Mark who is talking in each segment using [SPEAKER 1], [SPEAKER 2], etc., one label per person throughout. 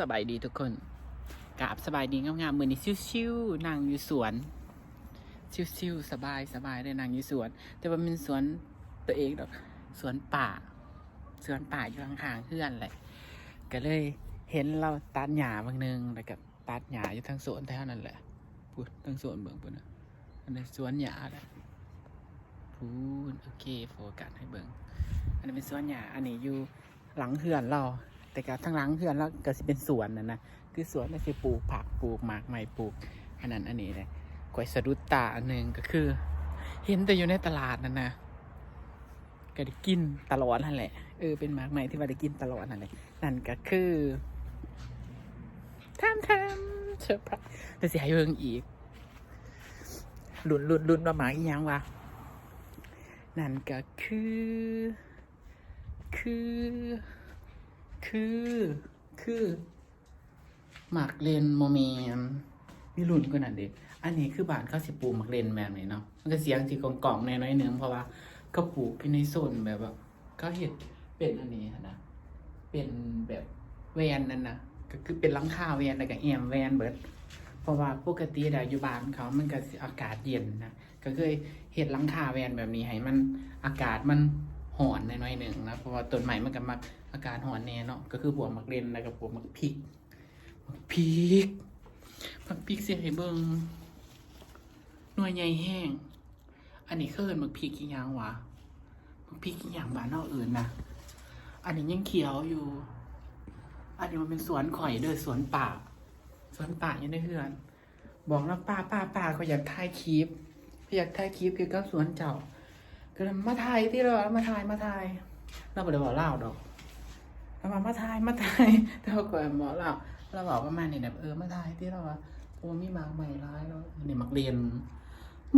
[SPEAKER 1] สบายดีทุกคนกราบสบายดีงามๆมือนี้ชิวๆนั่งอยู่สวน ชิวๆสบายสบายได้นั่งอยู่สวน แต่ว่าเป็นสวนตัวเองดอกสวนป่า สวนป่าอยู่ข้างๆเพื่อนแหละก็เลยเห็นเราตัดหญ้าบางนึงแล้วก็ตัดหญ้าอยู่ทั้งสวนเท่านั้นแหละพูดทั้งสวนเบิ่งปุ่นนะอันนี้สวนหญ้าแหละพูดโอเคโฟกัสให้เบิ่งอันนี้เป็นสวนหญ้าอันนี้อยู่หลังเฮือนเรา แต่ก็ทั้งหลังเฮือนแล้วก็สิเป็นสวนนะนะคือสวนน่ะสิปลูกผักปลูกหมากใหม่ปลูกอันนั้นอันนี้เลยกวยสะดุดตาอันหนึ่งก็คือ เห็นแต่อยู่ในตลาดนั่นนะก็ได้กินตลอดนั่นแหละเออเป็นหมากใหม่ที่ว่าได้กินตลอดนั่นแหละนั่นก็คือทำทำเซอร์ไพรส์เดี๋ยวสิให้เบิ่งอีกหลุนหลุนหลุนมาหมากอีหยังวะนั่นก็คือ คือ คือ คือหมากเลนโมเมนมีรุ่นกว่านั้นเด็กอันนี้คือบานเขาสิปลูกหมากเลนแบบนี้เนาะ มันก็เสียงสิกล่องๆแน่น้อยหนึงเพราะว่าเขาปลูกที่ในโซนแบบว่าเขาเห็ดเป็นอันนี้นะ เป็นแบบแวนนั่นนะก็คือเป็นหลังคาแวนแล้วก็แอมแวนเบิร์ดเพราะว่าปกติแล้วอยู่บ้านเขามันก็อากาศเย็นนะ ก็เคยเห็ดหลังคาแวนแบบนี้ให้มันอากาศมัน หอนหน่อยๆหนึ่งนะเพราะว่าต้นไม้มันก็มักอากาศหอนแน่เนาะก็คือพวกมักเลนแล้วก็พวกมักพริกมักพริกมักพริกเสียให้เบิ่งหน่วยใหญ่แห้ง อันนี้เคยเอิ้นมักพริกอีหยังวะมักพริกอีหยังบ้านนอกอื่นนะอันนี้ยังเขียวอยู่ อันนี้มันเป็นสวนข่อยเด้อสวนป่า สวนป่าอยู่ในเฮือน บอกแล้วป้าป้าป้าเขาอยากถ่ายคลิปอยากถ่ายคลิปเกี่ยวกับสวนเจ้า ก็เลยมาถ่ายที่เรามาถ่ายมาถ่ายเราบ่ได้บอกเล่าดอกเรามามาถ่ายมาถ่ายแต่เราก็บอกเล่าเราบอกประมาณนี้แบบเออมาถ่ายที่เราว่าโอ้มีหมากใหม่ร้ายแล้วนี่มักเรียน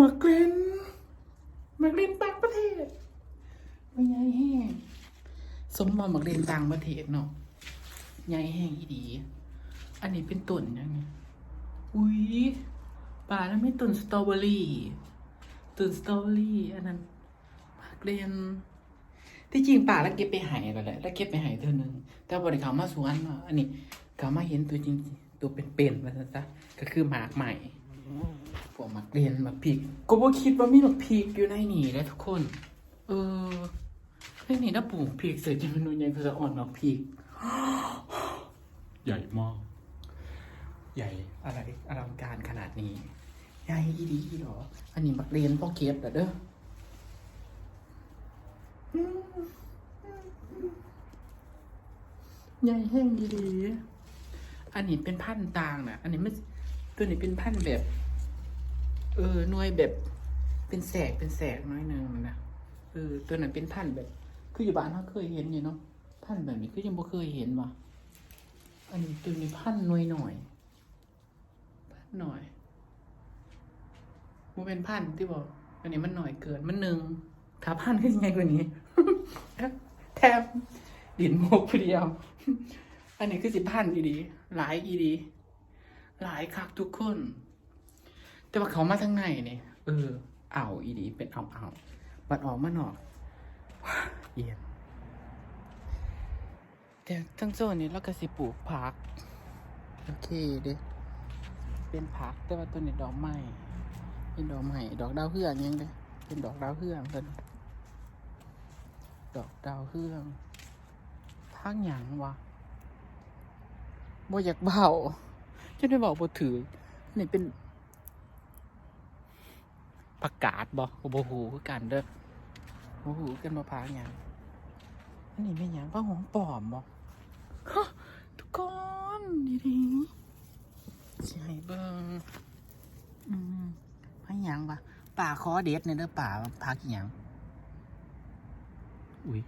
[SPEAKER 1] มักเรียนมักเรียนต่างประเทศไม่ใหญ่แห้งสมมติมักเรียนต่างประเทศเนาะใหญ่แห้งอีดี อันนี้เป็นต้นยังไงอุ้ยป่าแล้วไม่ต้นสตรอเบอรี่ต้นสตรอเบอรี่อันนั้น มักเรียน ที่จริงป่าแล้วเก็บไปใหายแล้วแหละแล้วเก็บไปใหายเท่านึง แต่บริเขามาสวนเนาะอันนี้เขามาเห็นตัวจริงๆตัวเป็นๆมาซะซะก็คือหมากใหม่พวกหมักเรียนหมักพริกก็บ่คิดว่ามีหมักพริกอยู่ในนี่เลยทุกคน เออในนี่นะปลูกพริกเสร็จจะมันนุ่นยังคือจะอ่อนหมักพริกใหญ่มาก ใหญ่อะไรอลังการขนาดนี้ ใหญ่อีดีอีหรอ อันนี้หมักเรียนพ่อเก็บเหรอเด้อ ใหญ่แห้งดีๆ อันนี้เป็นพันต่างนะอันนี้ไม่ตัวนี้เป็นพันแบบ เออหน่วยแบบ เป็นแสกเป็นแสกน้อยหนึงนะเออตัวนั้นเป็นพันแบบ คืออยู่บ้านเขาเคยเห็นอยู่เนาะพันแบบนี้ก็ยังบ่เคยเห็นว่ะอันนี้ตัวนี้พันหน่วยหน่อยพันหน่อยมันเป็นพันที่บอกอันนี้มันหน่อยเกินมันหนึ่ง ถ้าพันธุ์ก็ยังไงกว่านี้ แทบดินโมกเดียว อันนี้คือสิพันอีดี หลายอีดี หลายคักทุกคน แต่ว่าเขามาทางในเนี่ยเออเอาอีดี เป็นเอาเอาบัดออกมาหนอกเยี่ยมแต่ทั้งโซนนี้เราก็สิปลูกผักโอเคเด้เป็นผักแต่ว่าตัวนี้ดอกไม้เป็นดอกไม้ดอกดาวเฮืองยังเด้เป็นดอกดาวเฮืองเพิ่น ดอกดาวเฮืองพักหยังวะบ่อยากเบาจะได้บอกบ่ถือนี่เป็นประกาศบ่บ่หูคือกันเด้อบ่หูกันบ่พักหยังอันนี้ไม่นหยังผ้าหอมปลอมบ่ทุกคนนี่ดิสิให้เบิ่งอืมพักหยังวะป่าคอเด็ดเนี่ยเด้อป่าพักหยัง อุ้ย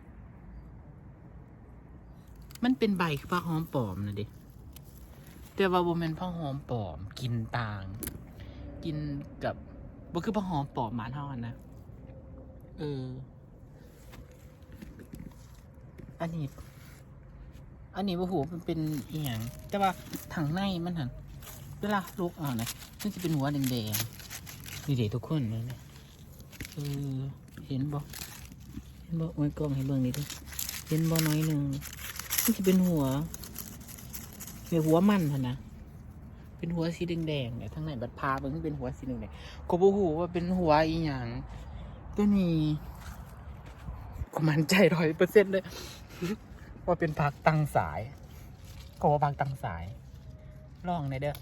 [SPEAKER 1] มันเป็นใบผ้าหอมปลอมนะเด็แต่ว่าบ่แม่นผ้าหอมปลอม กินต่าง กินกับบ่คือผ้าหอมปลอมหมานเฮาอะนะเอออันนี้ อันนี้บ่ฮู้มันเป็นอีหยังแต่ว่าทางในมันหั่นเวลาลุกเอ่านะมันจะเป็นหัวแดงๆนี่เด็ทุกคนเลยนะเออเห็นบ่เห็นบ่โอ้ยกล้องให้เบิ่งนี่ดิเห็นบ่น้อยหนึ่งมันจะเป็นหัวเนี่ยหัวมันหั่นนะเป็นหัวสีแดงๆเนี่ยทั้งไหนบัดพาเบิ่งเป็นหัวสีแดงๆก็บ่ฮู้ว่าเป็นหัวอีหยังตัวนี้ก็มั่นใจร้อยเปอร์เซ็นต์เลยว่าเป็นผักตังสายก็ว่าผักตังสายลองในเด้อ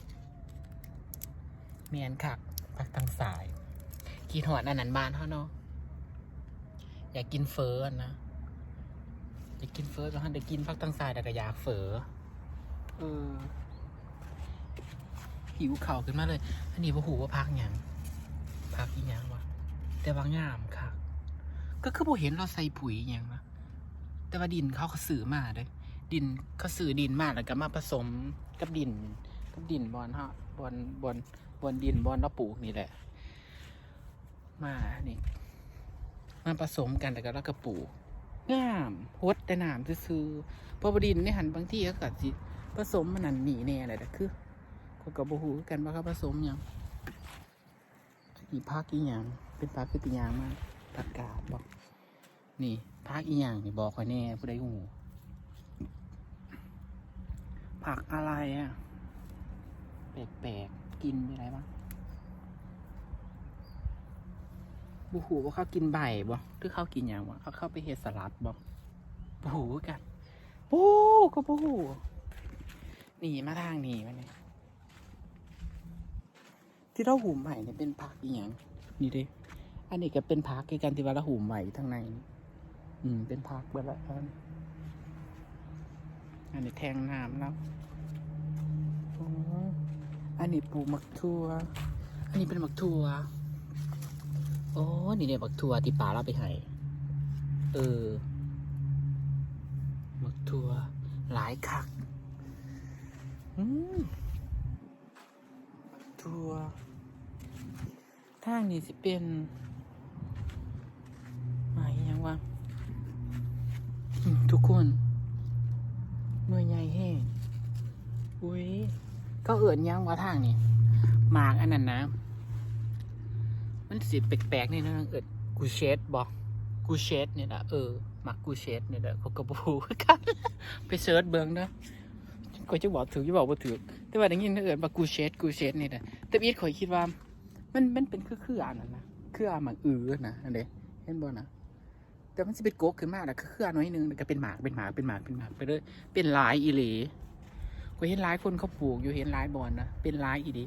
[SPEAKER 1] เมียนคักผักตังสายกินหอดอันนั้นบ้านเขาเนาะ อยากกินเฟออะนะอยากกินเฟอก็ฮันได้กินผักตังสายแต่ก็อยากเฟอเออหิวเข่าขึ้นมาเลย อันนี้ว่าหูว่าพักยังพักอีหยังวะแต่ว่างามค่ะ ก็คือบ่เห็นเราใส่ปุ๋ยอหยังนะแต่ว่าดินเขาก็สื่อมาเด้อดินเขาสื่อดินมาแล้วก็มาผสมกับดิน กับดินบอนฮะบอนบอนบอนดินบอนเราปลูกนี่แหละ มานี่ มาผสมกันแล้วก็แล้วก็ปลูกงามฮดแต่น้ำซื่อเพราะดินในหันบางที่ก็กัดสิผสมมันนั่นหนีแน่เลยแต่คือคนกับบูฮูกันว่าเขาผสมยังนี่พักอีหยังเป็นพักคือติยางมากผักกาดบอก นี่พักอีหยังนี่บอกคอยแน่ผู้ใดหูผักอะไรอะแปลกๆกินอะไรบ้าง บูหูว่าเขากินใบบ่หรือเขากินอย่างวะเขาเข้าไปเฮ็ดสลัดบ่บูหูคือกันโอ้ก็บูหูหนีมาทางนี้มาเนี่ยที่เราหูมใหม่เนี่ยเป็นผักอีหยังนี่เด้อันนี้ก็เป็นผักคือกันที่ว่าเราหูมใหม่ทางในนี่อืม เป็นผักเบิดละอันอันนี้แทงน้ำแล้วอ๋ออันนี้ปลูกหมักทั่ว อันนี้เป็นหมักทั่ว โอ้นี่เนี่ยหมักทัวที่ป่าเราไปให้เออหมักทัวหลายคักอืมบักทัวทางนี้สิเป็นหมายยังวะทุกคนหน่วยใหญ่แห้งอุ้ยก็เอิญยังว่าทางนี่หมากอันนั้นนะ มันสิแปลกๆนี่นะเอิญกูเชตบอกกูเชตเนี่ยนะเออมากกูเชตเนี่ยแหละเขากระบูกันไปเซิร์ชเบิ้งนะก็จะบอกถือจะบอกว่าถือแต่ว่าอย่างนี้เอิญมากูเชตกูเชตเนี่ยนะแต่อีทข่อยคิดว่า มันมันเป็นคือคืออันนั้นนะคืออันหมากอือนะอันเดเห็นบ่นะแต่มันจะเป็นโกกขึ้นมาแล้วคือคืออันน้อยนึงก็เป็นหมากเป็นหมากเป็นหมากเป็นหมากไปเลยเป็นลายอีหลีก็เห็นลายคนเขาปลูกอยู่เห็นลายบอนนะเป็นลายอีดี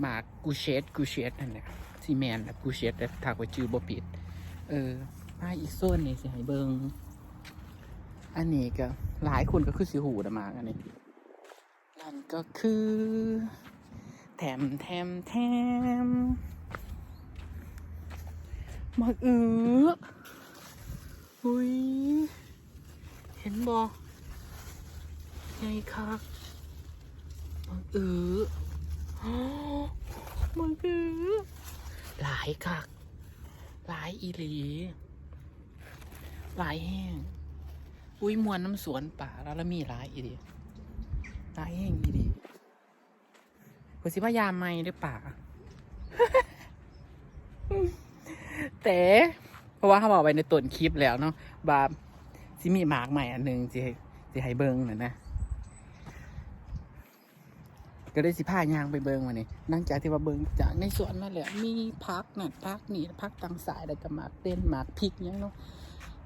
[SPEAKER 1] หมากกูเชตกูเชตนั่นแหละ ซีแมนแบบกูเชตแต่ถ้าว่าชื่อบ่ผิด เออมาอีกโซนนี่สิให้เบิงอันนี้ก็หลายคนก็คือสิหูนะหมากอันนี้นั่นก็คือแถมแถมแถมมากอืออุ้ยเห็นบ่ไงคะมังอือมังอือ หลายคัก หลายอีหลี หลายแห้ง อุ้ยมวนน้ำสวนป่าแล้วแล้วมีหลายอีหลีหลายแห้งอีหลีกูสิพยายามไม่ด้วยป่าแต่เพราะว่าเขาบอกไปในต้นคลิปแล้วเนาะบาสิมีหมากใหม่อันหนึ่งสิให้สิให้เบิ้งน่ะนะ ก็ได้สิพายางไปเบิงมาเนี่ยนั่งจากที่ว่าเบิงจากในสวนนั่นแหละมีพักนั่นพักนี่พักตังสายแล้วก็หมากเต้นหมากพริกหยังเนาะ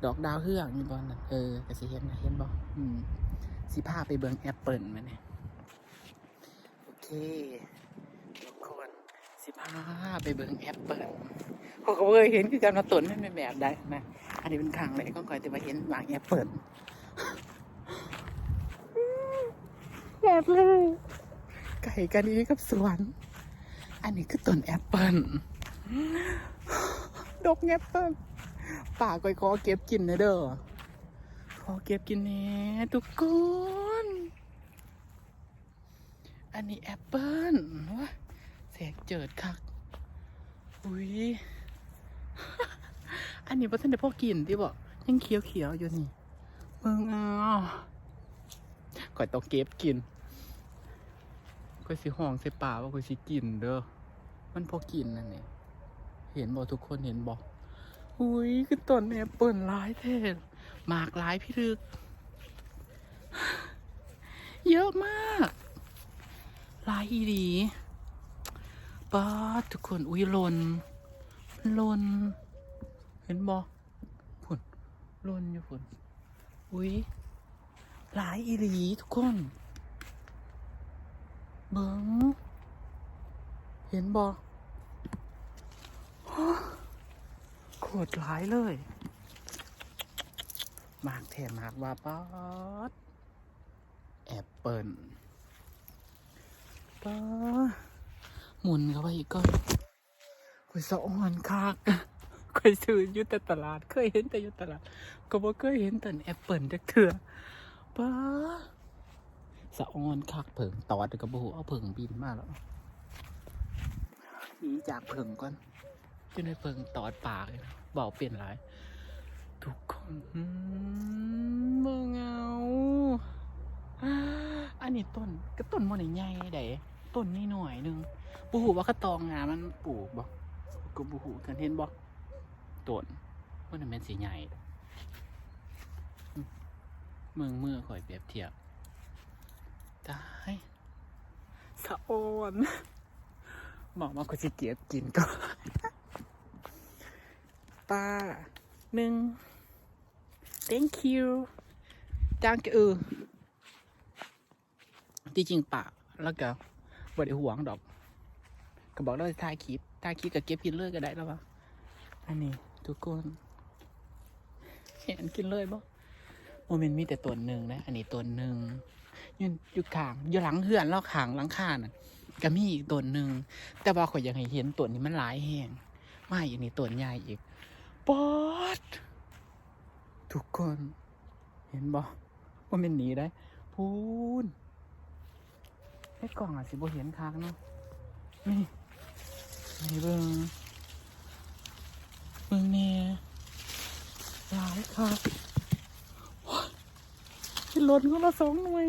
[SPEAKER 1] ดอกดาวเฮืองนี่บอลนั่นเออก็สิเห็นนะเห็นบออืมสิพาไปเบิงแอปเปิลมาเนี่ยโอเคทุกคนสิพาไปเบิงแอปเปิลเขาก็เคยเห็นคือการมาต้นไมันเป็นแบบใดนะอันนี้เป็นครั้งเลยก็คอยแต่มาเห็นหมากแอปเปิลแบบเลย ไก่กันนี้กับสวน อันนี้คือต้นแอปเปิลดอกแอปเปิลป่าก้อยขอเก็บกินนะเด้อขอเก็บกินแน่ทุกคนอันนี้แอปเปิลวะแสกเจิดคัก อุ้ย อันนี้พ่ท่านได้พ่อกินที่บอกยังเขียวเขียวๆอยู่นี่เบิ่งเอาก่อยต้องเก็บกิน ก็สิห้องใส่ป่าว่าก็สิกินเด้อ มันพอกินนั่นเองเห็นบอกทุกคนเห็นบอกอุ้ยคือต้นแอปเปิลหลายแท้หมากหลายพี่ลึก เยอะมากหลายอีดีป้าทุกคนอุ้ยลนลน เห็นบอพุ่นลนอยู่พุ่นอุ้ยหลายอีหลีทุกคน เบิงเห็นบอโคตรหลายเลย มากแถมมากว่าป๊อดแอปเปิลป๊อหมุนเข้าไปอีกก่อนคุยสะอ่อนคักเคยซื้ออยู่แต่ตลาด เคยเห็นแต่อยู่ตลาด ก็บ่เคยเห็นแต่แอปเปิลจักเถื่อป๊าะอ่อนคักเผิงตอดกับบูเอาเผิงบินมาแล้วหนีจากเผิงก่อนจนในเผิงตอดปากเลยนะบอกเปลี่ยนหลายทุกคนอืมเบิ่งเอาอันนี้ต้นก็ต้นมันใหญ่ๆไดต้นนี่หน่อยหนึงบูหูว่าเขาตองงามันปลูกบ่ก็บูหูกันเห็นบ่ต้นมันนะแม่นสีใหญ่เมืองเมื่อคอยเปรียบเทียบ ตายสะออนบอกมาก็สิเก็บกินก็ป้าหนึ่ง thank you จังเออที่จริงปะแล้วก็บริหวงดอก ก็บอกเราจะถ่ายคลิปถ่ายคลิปกับเก็บกินเลยก็ได้แล้ววะอันนี้ทุกคนเห็นกินเลยบ่โมเมนต์มีแต่ตัวหนึ่งนะ อันนี้ตัวหนึ่ง ยืนอยู่ขางอยู่หลังเหือนแล้วขางหลังคาน่ะก็มีอีกตัวหนึ่งแต่ว่าข่อยอยากให้เห็นตัวนี้มันหลายแห้งมาอีกนี่ตัวใหญ่อีกปอดทุกคน เห็นบ่ว่ามันหนีได้ พูนไอ้กล่องอะสิบ่เห็นค้างเนาะนี่นี่เบิ่งเบิ่งเนี่ยหลายครับว้ายเป็นหล่นคนละสองหน่วย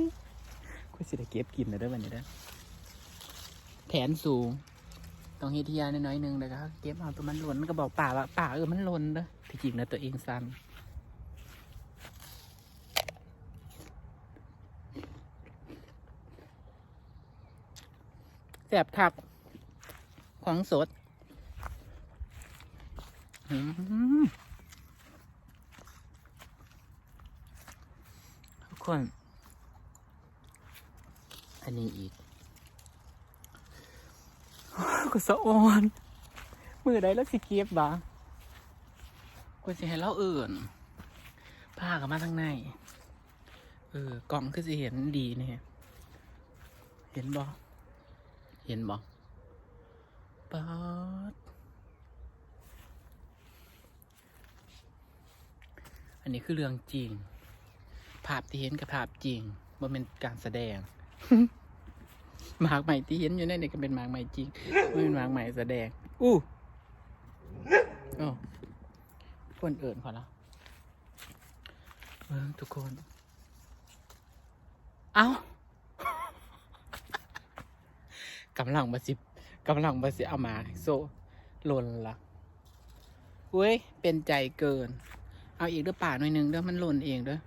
[SPEAKER 1] คุยสิได้เก็บกินเลยได้อวันนี้ได้อแผนสูงต้องเฮทียาน้อยๆนึงเลยครับเก็บเอาตัวมันหล่นมันก็บอกป่าว่าป่าเออมันหล่นเด้อที่จริงนะตัวเองสั้นแสบคักของสดทุกคน นนี้อีกก็สะออนมือใดแล้วสิเก็บบ่กว่าสิให้เราเอื่นผ้ากับมาทางในเออกล่องคือสิเห็นดีเนี่ยเห็นบ่เห็นบ่ป๊าดอันนี้คือเรื่องจริง ภาพที่เห็นกับภาพจริงว่าเป็นการแสดง หมากใหม่ที่เห็นอยู่ในนี่ก็เป็นหมากใหม่จริงไม่เป็นหมากใหม่แสดง อู้โอ้คนเอิ่นพอละเบิ่งทุกคน เอากำลังมาสิบกำลังมาสิเอามาโซหล่นละเว้ย เป็นใจเกิน เอาอีกเด้อป่าหน่อยหนึ่งเด้อมันหล่นเองเด้อ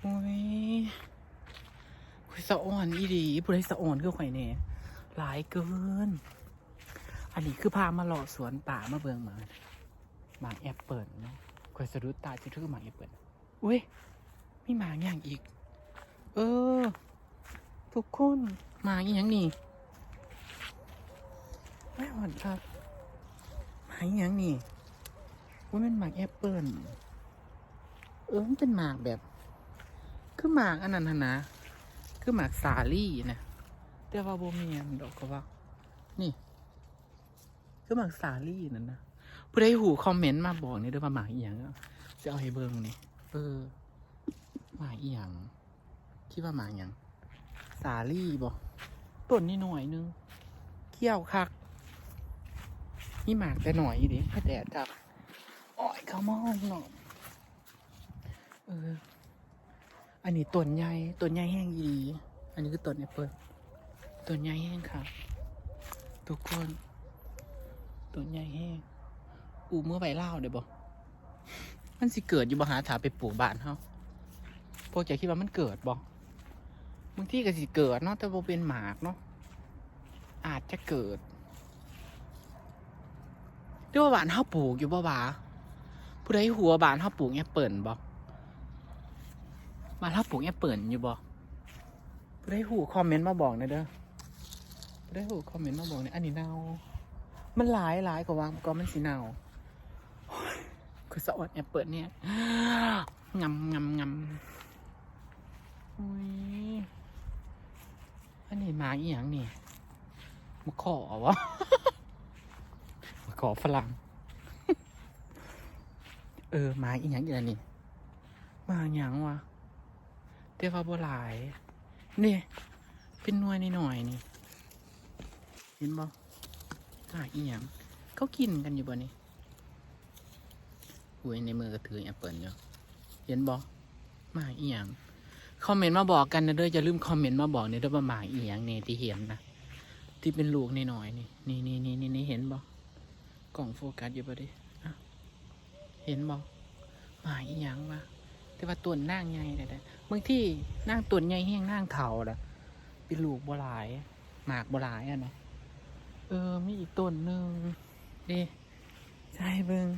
[SPEAKER 1] โอ้ยข่อ ยสะอ่อนอีดีผู้ใดสะอ่อนคือข่อยเนี่ยหลายเกิน อันนี้คือพามาหล่อสวนป่ามาเบิงมาหมาแอปเปิลเนาะข่อยสะดุดตาที่ถือหมาแอปเปิลอุ้ยมีหมาอย่างอีก เออ ทุกคนหมาอีหยังนี่ไม่หอนครับหมาอีหยังนี่ว่ามันหมากแอปเปิลเออมันเป็นหมากแบบ คือหมากอันนั้นนะ คือหมากสาลี่นะแต่ว่าโบเมียนดอกก็ว่า นี่ คือหมากสาลี่นั่นนะผู้ใดหูคอมเมนต์มาบอกนี่ด้วยว่าหมากอีหยังจะเอาให้เบิ่งนี่เออหมากอีหยังคิดว่าหมากอีหยังสาลี่บอกต้นนี่หน่อยนึงเขี้ยวคักนี่หมากแต่หน่อยอีดิให้แดดจับอ้อยเขามาห้องหนอยเออ อันนี้ต้นใหญ่ต้นใหญ่แห้งอีดีอันนี้คือต้นแอปเปิลต้นใหญ่แห้งค่ะ ทุกคนต้นใหญ่แห้งอูเมื่อใบเล่าเดี๋ยวบอกมันสิเกิดอยู่บ่หาถาไปปลูกบ้านเขาพวกจะคิดว่ามันเกิดบ่บางที่ก็สิเกิดเนาะแต่บ่เป็นหมากเนาะอาจจะเกิดเรียกว่าบ้านเฮาปลูกอยู่บ่บ่าผู้ใดหัวบ้านเฮาปลูกแอปเปิลบ่บ้า นเฮาปลูกแอปเปิลอยู่บ่ผู้ใดหูคอมเมนต์มาบอกหน่อยเด้อผู้ใดหูคอมเมนต์มาบอกหน่อยอันนี้เน่ามันหลายหลายกว่าว่าก็มันสิเน่าคือสะอดแอปเปิลเนี่ยงำงำงำอุ้ยอันนี้มาอีหยังนี่มาขอวะมาขอฝรั่งเออมาอีหยังอีกแล้วนี่มาหยังวะ แต่ว่าบ่หลายนี่เป็นนวยนหน่อยนี่ เห็นบ่หมาอีหยังเขากินกันอยู่บ่นี่อุ้ยในมือก็ถือแอปเปิลอยู่เห็นบอกหมาอีหยังคอมเมนต์มาบอกกันนะเด้ออย่าลืมคอมเมนต์มาบอกเนี่ยเด้อว่าหมาอีหยังเนี่ยที่เห็นนะที่เป็นลูกนหน่อยนี่นี่นี่นี่นี่เห็นบอกกล่องโฟกัสอยู่ปะดิเห็นบอกหมาอีหยังวะแต่ว่าตัวนั่งใหญ่เลย บางที่นั่งตัวใหญ่แห้งนั่งเข่าละเป็นลูกบัวลาย หมากบัวลายอะนะเออมีอีกต้นหนึ่งดิใช่เบิง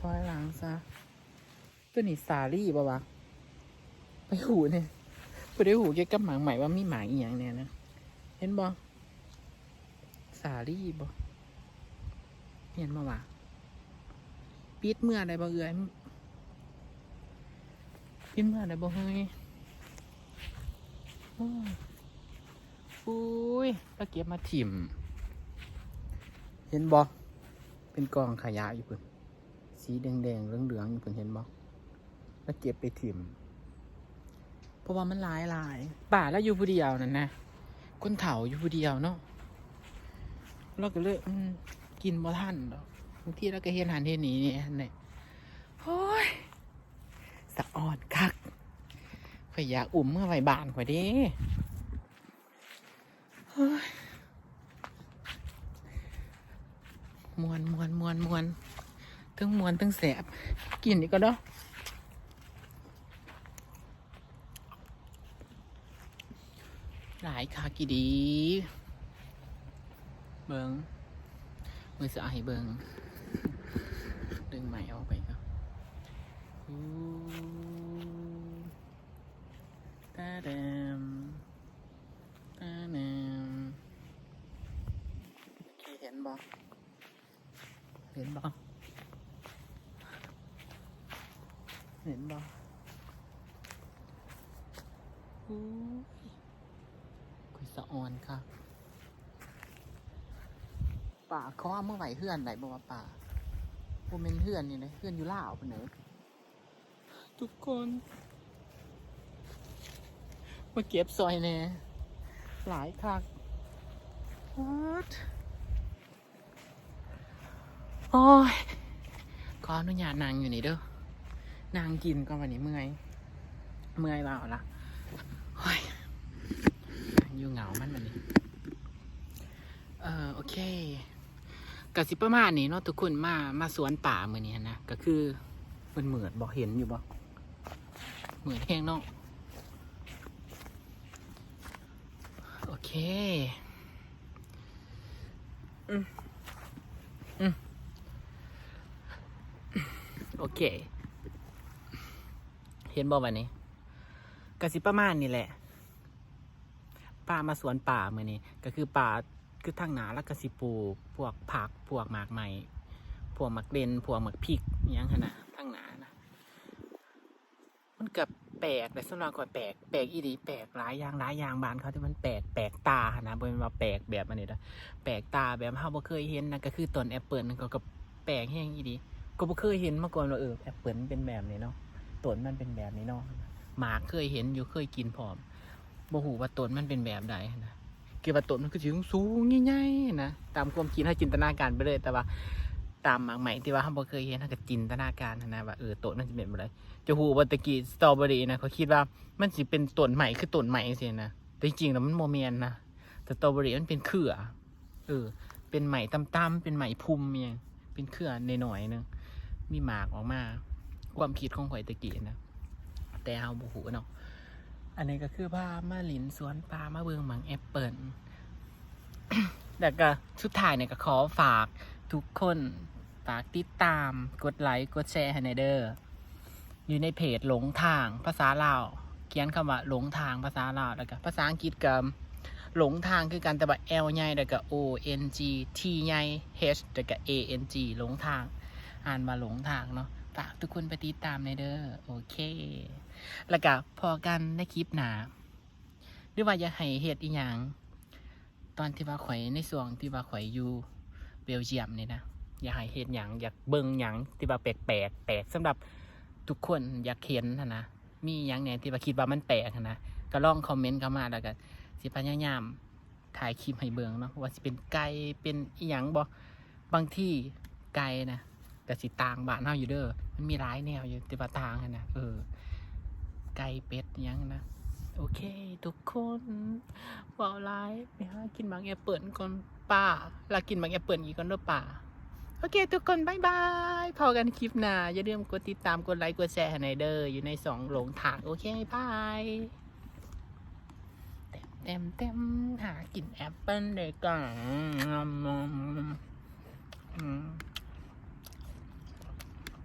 [SPEAKER 1] ถอยหลังซะตัวนี้สาลี่ปะวะไปหูเนี่ยไปได้หูเกี่ยวกับหมางใหม่ว่ามีหมางอีหยังเนี่ยนะเห็นบ่สาลี่บ่เห็นบ่วะปิดเมื่อใดบ่เอื้อย ปิดเมื่อใดบ่เฮ้ยโอ้ยอุ้ยตะเกียบมาถิ่ม เห็นบ่เป็นกองขยะอยู่เพิ่นสีแดงๆเหลืองๆอยู่เพิ่นเห็นบ่แล้วเก็บไปถิ่ม เพราะว่ามันหลายหลายป่าแล้วอยู่ผู้เดียวนั่นนะคนเฒ่าอยู่ผู้เดียวเนาะเราก็เลยอืมกินบ่ทันดอกบางทีเราก็เห็นหันเห็นนี่นี่นี่โอ้ย สะอ่อนคักข่อยอยากอุ่มเมื่อไหร่บานข่อยด้เฮ้ยมวนมวนมวนมวนทั้งมวนทั้งแสบ กินอีกก็เนาะหลายคากีดี เบิงมือสะอาให้เบิงดึงใหม่ออกไป ตาดมตาดมโอเคเห็นบ่เห็นบ่เห็นบ่อู้ยคุยสะออนค่ะ ป่าเขาว่าเมื่อไหร่เฮือนไหนบอกว่าป่าโมเมนเฮือนนี่เลยเฮือนอยู่ล่าวปะเนอะ ทุกคน มาเก็บซอยแน่หลายคักโอ้ยขออนุญาตนางอยู่นี่เด้อนางกินก่อนวันนี้เมื่อย เมื่อยเปล่าล่ะโอ้ยอยู่เหงามันวันนี้ เออโอเคกสิประมาณนี้เนาะทุกคนมามาสวนป่าเมื่อนี้นะก็คือมันเหมือนบอกเห็นอยู่บ่ เหมือนแห้งเนาะโอเค อืมอืมโอเค เห็นบ่วันนี้กสิประมาณนี่แหละป่ามาสวนป่าเมื่อนี้ ก็คือป่าคือทางหนาแล้วก็สิปลูกพวกผัก พวกหมากใหม่พวกหมักเด่นพวกหมักพริกอยังขนาดทางหนานะ มันกับแปลกแต่สำหรับก่อนแปลกแปลกอีดีแปลกหลายอย่างหลายอย่างบานเขาที่มันแปลกแปลกตานะบนว่าแปลกแบบอันนี้นะแปลกตาแบบเฮาบ่เคยเห็นนะก็คือต้นแอปเปิลก็ก็แปลกแห้งอีดีก็บ่เคยเห็นมาก่อนว่าเออแอปเปิลเป็นแบบนี้เนาะต้นมันเป็นแบบนี้เนาะหมากเคยเห็นอยู่เคยกินพร้อมบ่ฮู้ว่าต้นมันเป็นแบบใดนะคิดว่าต้นมันก็สิสูงๆใหญ่ๆนะตามความคิดให้จินตนาการไปเลยแต่ว่า ตามหมากใหม่ที่ว่าเฮาบ่เคยเห็นเฮาก็จินตนาการนะว่าเออต้นมันสิเป็นแบบใดจะฮู้ว่าตะกี้สตรอเบอรี่นะเขาคิดว่ามันสิเป็นต้นใหม่คือต้นใหม่จังนะแต่จริงๆแล้วมันบ่แม่นนะสตรอเบอรี่มันเป็นเครือเออ เป็นใหม่ต่ำๆเป็นใหม่พุ่มเมียงเป็นเครือนหน่อยๆนึงมีหมากออกมา ความคิดของข่อยตะกี้นะแต่เฮาบ่ฮู้เนาะอันนี้ก็คือพามาหลินสวนปลามาเบิงหมังแอปเปิลแต่ก็สุดท้ายเนี่ยก็ขอฝากทุกคน ฝากติดตาม กดไลค์ กดแชร์ให้ในเด้ออยู่ในเพจหลงทางภาษาลาว เขียนคำว่าหลงทางภาษาลาวแล้วก็ภาษาอังกฤษกับหลงทางคือการแต่ว่า L ใหญ่แล้วก็ O N G T ใหญ่ H แล้วก็ A N G หลงทาง อ่านมาหลงทางเนาะฝากทุกคนไปติดตามในเด้อโอเค แล้วก็พอกันในคลิปหนาหรือว่าอยากให้เฮ็ดอีหยังตอนที่ว่าข่อยในส่วงที่ว่าข่อยอยู่เบลเยียมนี่นะ อยากให้เฮ็ดหยังอยากเบิ่งหยังที่ว่าแปลกแปลกแปลกสำหรับทุกคนอยากเห็นหั้นะมีหยังเนี่ยที่ว่าคิดว่ามันแปลกนะก็ลองคอมเมนต์เข้ามาแล้วก็สิพยายามถ่ายคลิปให้เบิ่งเนาะว่าสิเป็นไก่เป็นอีหยังบ่บางที่ไก่นะก็สิต่างบ้านเฮาอยู่เด้อมันมีหลายแนวอยู่ที่ว่าต่างหั้นนะเออ ไก่เป็ดอิหยังนะโอเค ทุกคนบอกไลฟ์ไปหากินบางแอปเปิลก่อนป่าลากินบางแอปเปิลอีกก่อนเด้อป่า โอเค ทุกคนบายบายพอกันคลิปหน้าอย่าลืมกดติดตามกดไลค์กดแชร์ให้ในอยเดอร์อยู่ในสองหลงทางโอเคบายเต็มเต็มหากินแอปเปิ้ลเลยก่อนอืม